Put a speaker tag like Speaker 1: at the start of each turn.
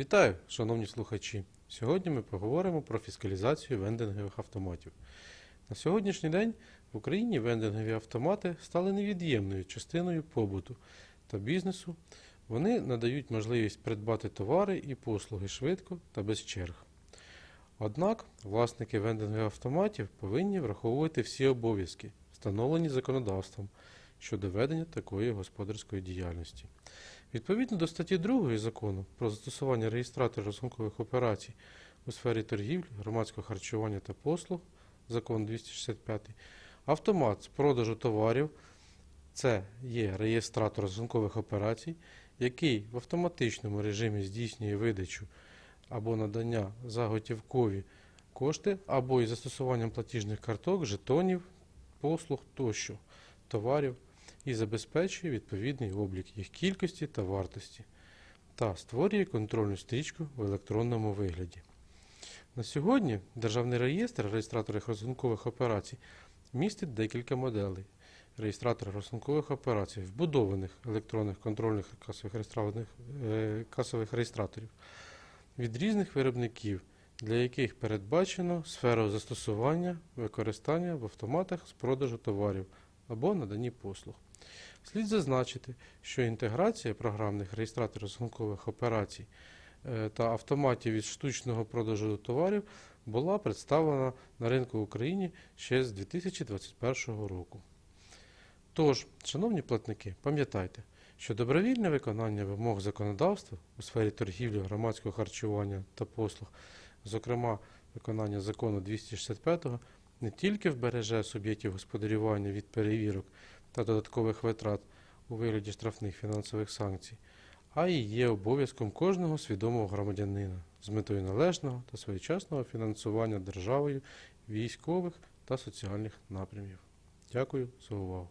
Speaker 1: Вітаю, шановні слухачі! Сьогодні ми поговоримо про фіскалізацію вендингових автоматів. На сьогоднішній день в Україні вендингові автомати стали невід'ємною частиною побуту та бізнесу. Вони надають можливість придбати товари і послуги швидко та без черг. Однак власники вендингових автоматів повинні враховувати всі обов'язки, встановлені законодавством щодо ведення такої господарської діяльності. Відповідно до статті 2 закону про застосування реєстратора розрахункових операцій у сфері торгівлі, громадського харчування та послуг, закон 265, автомат з продажу товарів це є реєстратор розрахункових операцій, який в автоматичному режимі здійснює видачу або надання за готівкові кошти, або із застосуванням платіжних карток, жетонів, послуг тощо, товарів і забезпечує відповідний облік їх кількості та вартості та створює контрольну стрічку в електронному вигляді. На сьогодні Державний реєстр реєстраторів розрахункових операцій містить декілька моделей реєстратора розрахункових операцій, вбудованих електронних контрольних касових, е, касових реєстраторів від різних виробників, для яких передбачено сферу застосування використання в автоматах з продажу товарів або наданні послуг. Слід зазначити, що інтеграція програмних реєстраторів розрахункових операцій е, та автоматів від штучного продажу товарів була представлена на ринку в Україні ще з 2021 року. Тож, шановні платники, пам'ятайте, що добровільне виконання вимог законодавства у сфері торгівлі, громадського харчування та послуг, зокрема виконання закону 265 не тільки вбереже суб'єктів господарювання від перевірок та додаткових витрат у вигляді штрафних фінансових санкцій, а й є обов'язком кожного свідомого громадянина з метою належного та своєчасного фінансування державою військових та соціальних напрямів. Дякую за увагу.